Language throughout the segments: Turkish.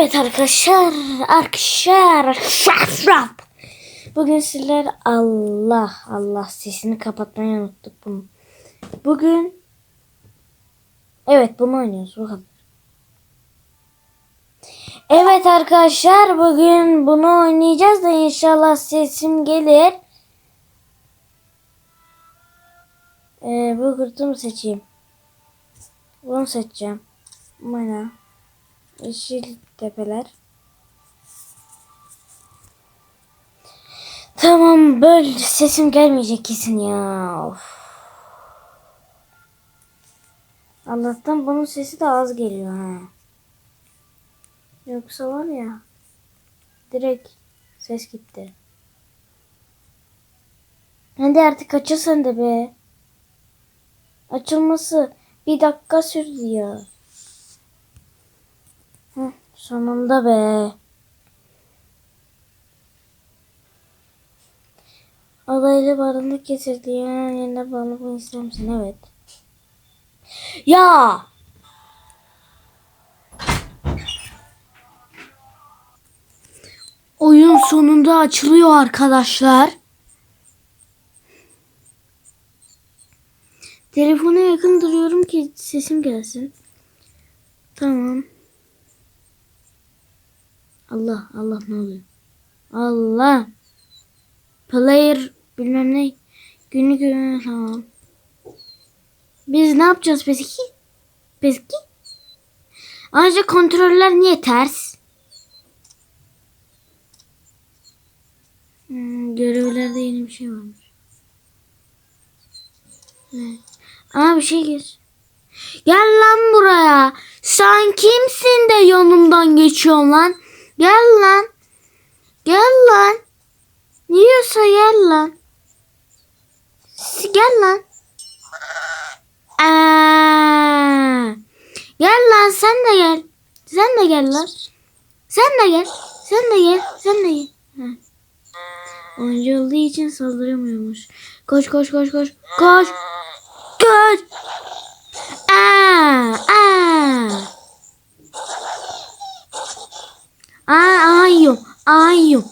Evet arkadaşlar, arkadaşlar, arkadaşlar. Bugün sizler Allah Allah sesini kapatmayı unuttuk bunu. Bugün evet bunu oynuyoruz bu kadar. Evet arkadaşlar bugün bunu oynayacağız da inşallah sesim gelir. Ee, bu kurtu mu seçeyim? Bunu seçeceğim. Bana. Yeşil tepeler. Tamam böyle sesim gelmeyecek kesin ya. Of. Allah'tan bunun sesi de az geliyor ha. Yoksa var ya direkt ses gitti. Hadi artık açıl sen de be. Açılması bir dakika sürdü ya. Sonunda be. Adayla barındık getirdi. Yani yerine bunu ister misin? Evet. Ya! Oyun sonunda açılıyor arkadaşlar. Telefona yakın duruyorum ki sesim gelsin. Tamam. Allah Allah ne oluyor? Allah. Player bilmem ne. Günlük ürün tamam. Biz ne yapacağız peki? Peki? Ayrıca kontroller niye ters? Hmm, görevlerde yeni bir şey varmış. Ne? Aa bir şey gir. Gel lan buraya. Sen kimsin de yanımdan geçiyorsun lan? Gel lan. Gel lan. Yiyorsa gel lan. Gel lan. Aa. Gel lan sen de gel. Sen de gel lan. Sen de gel. Sen de gel. Sen de gel. Heh. Oyuncu olduğu için saldıramıyormuş. Koş koş koş koş. Koş. Koş. Aa, aa. Aa, ayım, ayım,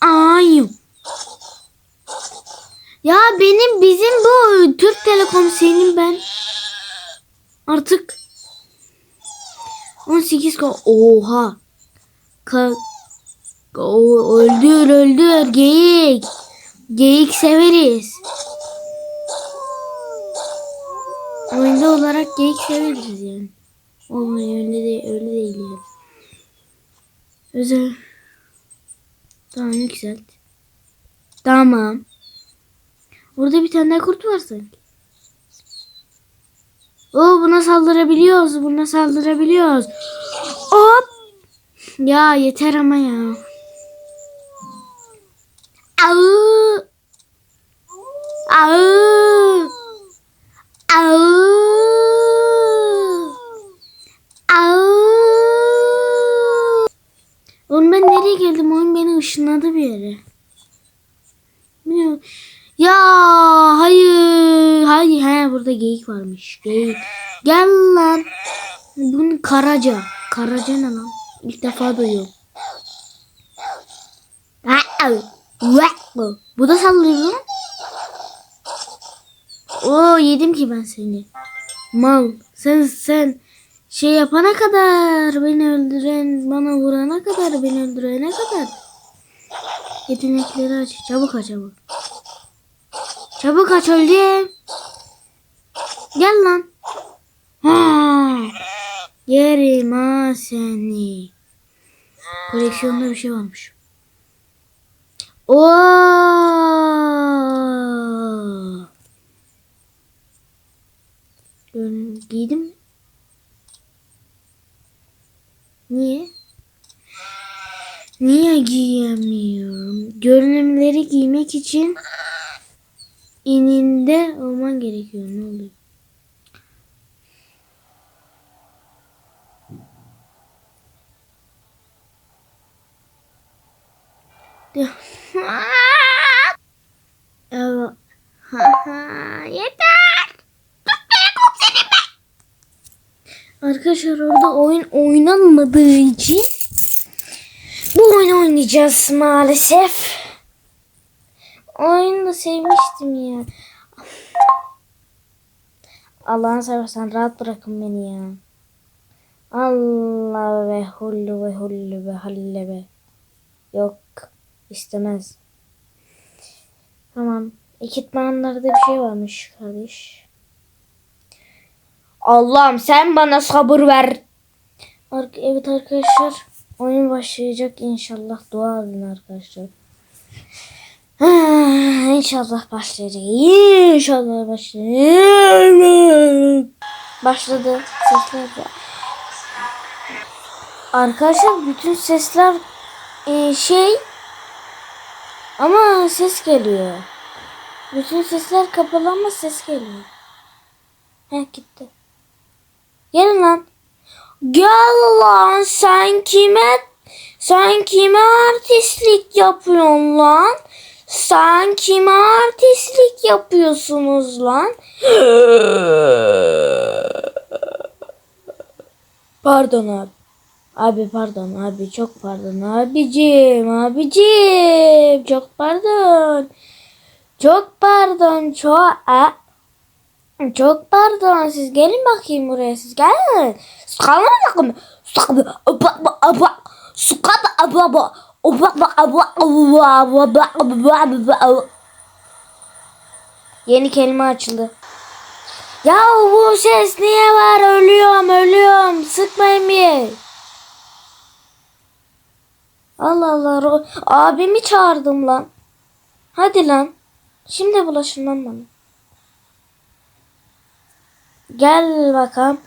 ayım. Ya benim bizim bu Türk Telekom senin ben. Artık 18 ko oha. Ka o, öldür öldür geyik. Geyik severiz. Oyunda olarak geyik severiz yani. Olmuyor öyle değil öyle değil yani. Özel. Tamam yükselt. Tamam. Burada bir tane daha kurt var sanki. Oo buna saldırabiliyoruz. Buna saldırabiliyoruz. Hop. Ya yeter ama ya. Au. Au. Au. Oğlum ben nereye geldim? Oyun beni ışınladı bir yere. Ya hayır. Hayır. He burada geyik varmış. Geyik. Gel lan. Bunun karaca. Karaca ne lan? İlk defa duyuyorum. Bu da sallıyor lan. Oo yedim ki ben seni. Mal. Sen sen şey yapana kadar beni öldüren bana vurana kadar beni öldürene kadar yetenekleri aç. Çabuk aç çabuk. Çabuk aç öldüm. Gel lan. Ha. Yerim ha seni. Koleksiyonda bir şey varmış. Oo. Giydim mi? Niye? Niye giyemiyorum? Görünümleri giymek için ininde olman gerekiyor. Ne oluyor? Yeter. Arkadaşlar orada oyun oynanmadığı için oynamayacağız maalesef. Oyunu da sevmiştim ya. Allah'ını seversen rahat bırakın beni ya. Allah ve hullu ve hullu ve halle ve. Yok istemez. Tamam. Ekipmanlarda bir şey varmış kardeş. Allah'ım sen bana sabır ver. Evet arkadaşlar oyun başlayacak inşallah dua edin arkadaşlar. Ah, İnşallah başlayacak. İnşallah başlayacak. Başladı. Sesler. Arkadaşlar bütün sesler e, şey ama ses geliyor. Bütün sesler kapalı ama ses geliyor. Heh gitti. Gelin lan. Gel lan sen kime sen kime artistlik yapıyorsun lan? Sen kime artistlik yapıyorsunuz lan? Pardon abi. Abi pardon abi çok pardon abicim abicim çok pardon. Çok pardon çok a çok pardon siz gelin bakayım buraya siz gelin. Sıkalım bakın. Sıkalım. Aba aba. Sıkalım aba aba. Aba aba aba aba aba. Yeni kelime açıldı. Ya bu ses niye var? Ölüyorum ölüyorum. Sıkmayın bir. Allah Allah. Abimi çağırdım lan. Hadi lan. Şimdi bulaşın lan bana. Gel bakalım.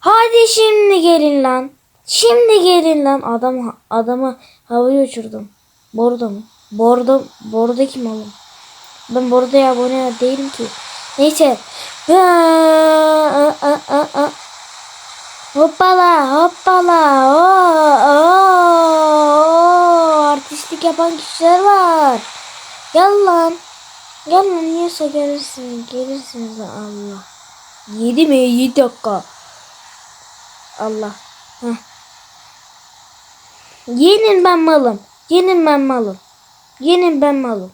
Hadi şimdi gelin lan. Şimdi gelin lan. Adam adamı havaya uçurdum. Bordo mu? Bordo Bordo kim oğlum? Ben Bordo'ya abone değilim ki. Neyse. Hoppala hoppala. Oo, oo. Artistlik yapan kişiler var. Gel lan. Gel lan yiyorsa gelirsin. Gelirsiniz Allah. Yedi mi? Yedi dakika. Allah. Heh. Yenin ben malım. Yenin ben malım. Yenin ben malım.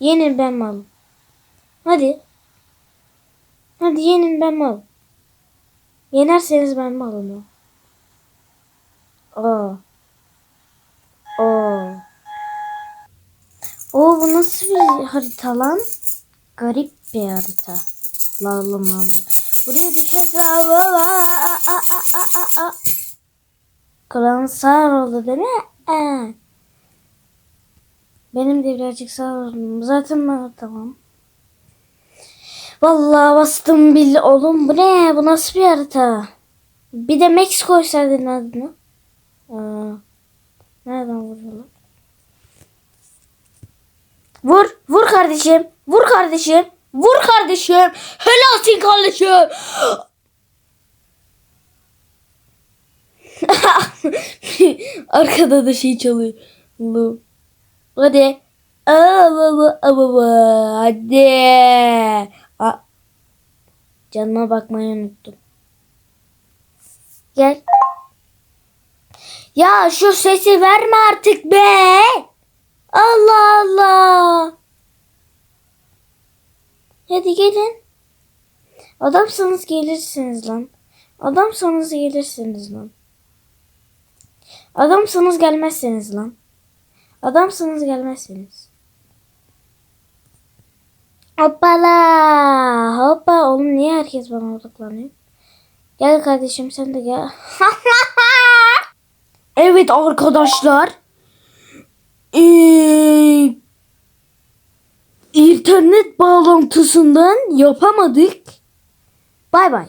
Yenin ben malım. Hadi. Hadi yenin ben malım. Yenerseniz ben malım o. Aa. Oo. Oo bu nasıl bir harita lan? Garip bir harita. Lallı mallı. Buraya düşerse Klan sağır oldu değil mi? Ee. Benim de birazcık sağır oldum. Zaten ben tamam. Vallahi bastım bil oğlum bu ne? Bu nasıl bir harita? Bir de Max koysaydın adını. Aa, nereden vuruyorlar? Vur, vur kardeşim. Vur kardeşim. Vur kardeşim. Helalsin kardeşim. Arkada da şey çalıyor. Hadi. Aa, baba, aa, baba. Hadi. Aa. Canıma bakmayı unuttum. Gel. Ya şu sesi verme artık be. Allah Allah. Hadi gelin. Adamsanız gelirsiniz lan. Adamsanız gelirsiniz lan. Adamsanız gelmezsiniz lan. Adamsanız gelmezsiniz. Hoppala. Hoppa. Oğlum niye herkes bana odaklanıyor? Gel kardeşim sen de gel. evet arkadaşlar. Ee, internet bağlantısından yapamadık. Bay bay.